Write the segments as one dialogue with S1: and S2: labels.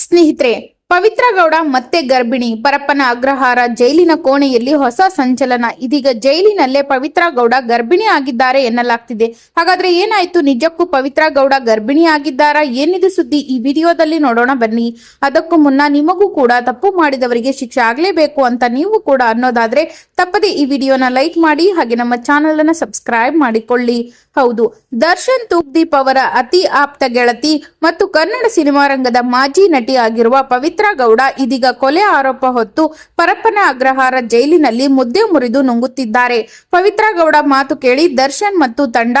S1: ಸ್ನೇಹಿತರೆ, ಪವಿತ್ರ ಗೌಡ ಮತ್ತೆ ಗರ್ಭಿಣಿ ಪರಪ್ಪನ ಅಗ್ರಹಾರ ಜೈಲಿನ ಕೋಣೆಯಲ್ಲಿ ಹೊಸ ಸಂಚಲನ. ಇದೀಗ ಜೈಲಿನಲ್ಲೇ ಪವಿತ್ರ ಗೌಡ ಗರ್ಭಿಣಿ ಆಗಿದ್ದಾರೆ ಎನ್ನಲಾಗ್ತಿದೆ. ಹಾಗಾದ್ರೆ ಏನಾಯ್ತು? ನಿಜಕ್ಕೂ ಪವಿತ್ರ ಗೌಡ ಗರ್ಭಿಣಿ ಆಗಿದ್ದಾರಾ? ಏನಿದು ಸುದ್ದಿ? ಈ ವಿಡಿಯೋದಲ್ಲಿ ನೋಡೋಣ ಬನ್ನಿ. ಅದಕ್ಕೂ ಮುನ್ನ ನಿಮಗೂ ಕೂಡ ತಪ್ಪು ಮಾಡಿದವರಿಗೆ ಶಿಕ್ಷೆ ಆಗ್ಲೇಬೇಕು ಅಂತ ನೀವು ಕೂಡ ಅನ್ನೋದಾದ್ರೆ ತಪ್ಪದೆ ಈ ವಿಡಿಯೋನ ಲೈಕ್ ಮಾಡಿ ಹಾಗೆ ನಮ್ಮ ಚಾನೆಲ್ ಅನ್ನ ಸಬ್ಸ್ಕ್ರೈಬ್ ಮಾಡಿಕೊಳ್ಳಿ. ಹೌದು. ದರ್ಶನ್ ತೂಗ್ದೀಪ್ ಅವರ ಅತಿ ಆಪ್ತ ಗೆಳತಿ ಮತ್ತು ಕನ್ನಡ ಸಿನಿಮಾ ರಂಗದ ಮಾಜಿ ನಟಿ ಆಗಿರುವ ಪವಿತ್ರ ಗೌಡ ಇದೀಗ ಕೊಲೆ ಆರೋಪ ಹೊತ್ತು ಪರಪ್ಪನ ಅಗ್ರಹಾರ ಜೈಲಿನಲ್ಲಿ ಮುದ್ದೆ ಮುರಿದು ನುಂಗುತ್ತಿದ್ದಾರೆ. ಪವಿತ್ರ ಗೌಡ ಮಾತು ಕೇಳಿ ದರ್ಶನ್ ಮತ್ತು ತಂಡ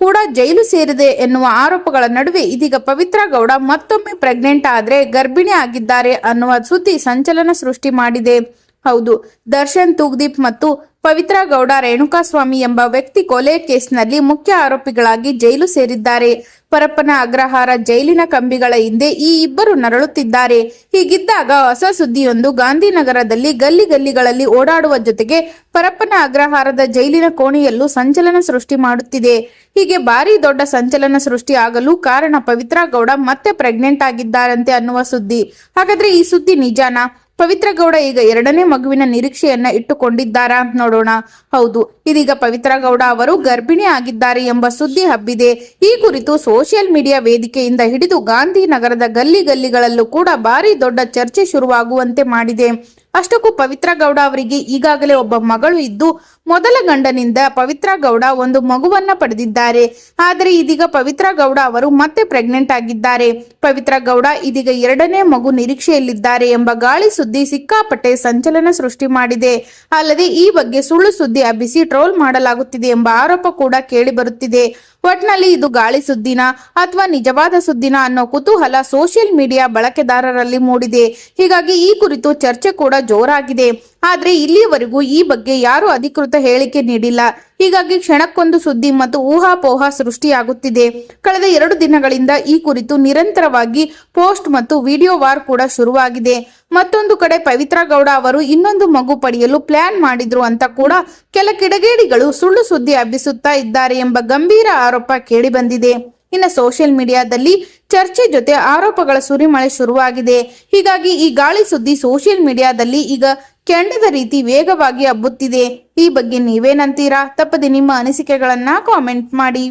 S1: ಕೂಡ ಜೈಲು ಸೇರಿದೆ ಎನ್ನುವ ಆರೋಪಗಳ ನಡುವೆ ಇದೀಗ ಪವಿತ್ರ ಗೌಡ ಮತ್ತೊಮ್ಮೆ ಪ್ರೆಗ್ನೆಂಟ್ ಆದ್ರೆ ಗರ್ಭಿಣಿ ಆಗಿದ್ದಾರೆ ಅನ್ನುವ ಸುದ್ದಿ ಸಂಚಲನ ಸೃಷ್ಟಿ ಮಾಡಿದೆ. ಹೌದು. ದರ್ಶನ್ ತೂಗ್ದೀಪ್ ಮತ್ತು ಪವಿತ್ರ ಗೌಡ ರೇಣುಕಾಸ್ವಾಮಿ ಎಂಬ ವ್ಯಕ್ತಿ ಕೊಲೆ ಕೇಸ್ನಲ್ಲಿ ಮುಖ್ಯ ಆರೋಪಿಗಳಾಗಿ ಜೈಲು ಸೇರಿದ್ದಾರೆ. ಪರಪ್ಪನ ಅಗ್ರಹಾರ ಜೈಲಿನ ಕಂಬಿಗಳ ಹಿಂದೆ ಈ ಇಬ್ಬರು ನರಳುತ್ತಿದ್ದಾರೆ. ಹೀಗಿದ್ದಾಗ ಹೊಸ ಸುದ್ದಿಯೊಂದು ಗಾಂಧಿನಗರದಲ್ಲಿ ಗಲ್ಲಿ ಗಲ್ಲಿಗಳಲ್ಲಿ ಓಡಾಡುವ ಜೊತೆಗೆ ಪರಪ್ಪನ ಅಗ್ರಹಾರದ ಜೈಲಿನ ಕೋಣೆಯಲ್ಲೂ ಸಂಚಲನ ಸೃಷ್ಟಿ ಮಾಡುತ್ತಿದೆ. ಹೀಗೆ ಭಾರಿ ದೊಡ್ಡ ಸಂಚಲನ ಸೃಷ್ಟಿ ಆಗಲು ಕಾರಣ ಪವಿತ್ರ ಗೌಡ ಮತ್ತೆ ಪ್ರೆಗ್ನೆಂಟ್ ಆಗಿದ್ದಾರಂತೆ ಅನ್ನುವ ಸುದ್ದಿ. ಹಾಗಾದ್ರೆ ಈ ಸುದ್ದಿ ನಿಜಾನಾ? ಪವಿತ್ರ ಗೌಡ ಈಗ ಎರಡನೇ ಮಗುವಿನ ನಿರೀಕ್ಷೆಯನ್ನ ಇಟ್ಟುಕೊಂಡಿದ್ದಾರಾ ನೋಡೋಣ. ಹೌದು, ಇದೀಗ ಪವಿತ್ರ ಗೌಡ ಅವರು ಗರ್ಭಿಣಿ ಆಗಿದ್ದಾರೆ ಎಂಬ ಸುದ್ದಿ ಹಬ್ಬಿದೆ. ಈ ಕುರಿತು ಸೋಷಿಯಲ್ ಮೀಡಿಯಾ ವೇದಿಕೆಯಿಂದ ಹಿಡಿದು ಗಾಂಧಿನಗರದ ಗಲ್ಲಿ ಗಲ್ಲಿಗಳಲ್ಲೂ ಕೂಡ ಭಾರಿ ದೊಡ್ಡ ಚರ್ಚೆ ಶುರುವಾಗುವಂತೆ ಮಾಡಿದೆ. ಅಷ್ಟಕ್ಕೂ ಪವಿತ್ರ ಗೌಡ ಅವರಿಗೆ ಈಗಾಗಲೇ ಒಬ್ಬ ಮಗಳು ಇದ್ದು ಮೊದಲ ಗಂಡನಿಂದ ಪವಿತ್ರ ಗೌಡ ಒಂದು ಮಗುವನ್ನ ಪಡೆದಿದ್ದಾರೆ. ಆದರೆ ಇದೀಗ ಪವಿತ್ರ ಗೌಡ ಅವರು ಮತ್ತೆ ಪ್ರೆಗ್ನೆಂಟ್ ಆಗಿದ್ದಾರೆ. ಪವಿತ್ರ ಗೌಡ ಇದೀಗ ಎರಡನೇ ಮಗು ನಿರೀಕ್ಷೆಯಲ್ಲಿದ್ದಾರೆ ಎಂಬ ಗಾಳಿ ಸುದ್ದಿ ಸಿಕ್ಕಾಪಟ್ಟೆ ಸಂಚಲನ ಸೃಷ್ಟಿ ಮಾಡಿದೆ. ಅಲ್ಲದೆ ಈ ಬಗ್ಗೆ ಸುಳ್ಳು ಸುದ್ದಿ ಹಬ್ಬಿಸಿ ಟ್ರೋಲ್ ಮಾಡಲಾಗುತ್ತಿದೆ ಎಂಬ ಆರೋಪ ಕೂಡ ಕೇಳಿ ಬರುತ್ತಿದೆ. ಒಟ್ನಲ್ಲಿ ಇದು ಗಾಳಿ ಸುದ್ದಿನ ಅಥವಾ ನಿಜವಾದ ಸುದ್ದಿನ ಅನ್ನೋ ಕುತೂಹಲ ಸೋಷಿಯಲ್ ಮೀಡಿಯಾ ಬಳಕೆದಾರರಲ್ಲಿ ಮೂಡಿದೆ. ಹೀಗಾಗಿ ಈ ಕುರಿತು ಚರ್ಚೆ ಕೂಡ ಜೋರಾಗಿದೆ. ಆದ್ರೆ ಇಲ್ಲಿಯವರೆಗೂ ಈ ಬಗ್ಗೆ ಯಾರು ಅಧಿಕೃತ ಹೇಳಿಕೆ ನೀಡಿಲ್ಲ. ಹೀಗಾಗಿ ಕ್ಷಣಕ್ಕೊಂದು ಸುದ್ದಿ ಮತ್ತು ಊಹಾಪೋಹ ಸೃಷ್ಟಿಯಾಗುತ್ತಿದೆ. ಕಳೆದ ಎರಡು ದಿನಗಳಿಂದ ಈ ಕುರಿತು ನಿರಂತರವಾಗಿ ಪೋಸ್ಟ್ ಮತ್ತು ವಿಡಿಯೋ ವಾರ್ ಕೂಡ ಶುರುವಾಗಿದೆ. ಮತ್ತೊಂದು ಕಡೆ ಪವಿತ್ರ ಗೌಡ ಅವರು ಇನ್ನೊಂದು ಮಗು ಪಡೆಯಲು ಪ್ಲಾನ್ ಮಾಡಿದ್ರು ಅಂತ ಕೂಡ ಕೆಲ ಕಿಡಗೇಡಿಗಳು ಸುಳ್ಳು ಸುದ್ದಿ ಹಬ್ಬಿಸುತ್ತಾ ಇದ್ದಾರೆ ಎಂಬ ಗಂಭೀರ ಆರೋಪ ಕೇಳಿಬಂದಿದೆ. ಇನ್ನು ಸೋಷಿಯಲ್ ಮೀಡಿಯಾದಲ್ಲಿ ಚರ್ಚೆ ಜೊತೆ ಆರೋಪಗಳ ಸುರಿಮಳೆ ಶುರುವಾಗಿದೆ. ಹೀಗಾಗಿ ಈ ಗಾಳಿ ಸುದ್ದಿ ಸೋಷಿಯಲ್ ಮೀಡಿಯಾದಲ್ಲಿ ಈಗ ಕೆಂಡದ ರೀತಿ ವೇಗವಾಗಿ ಹಬ್ಬುತ್ತಿದೆ. ಈ ಬಗ್ಗೆ ನೀವೇನಂತೀರಾ ತಪ್ಪದೆ ನಿಮ್ಮ ಅನಿಸಿಕೆಗಳನ್ನ ಕಾಮೆಂಟ್ ಮಾಡಿ.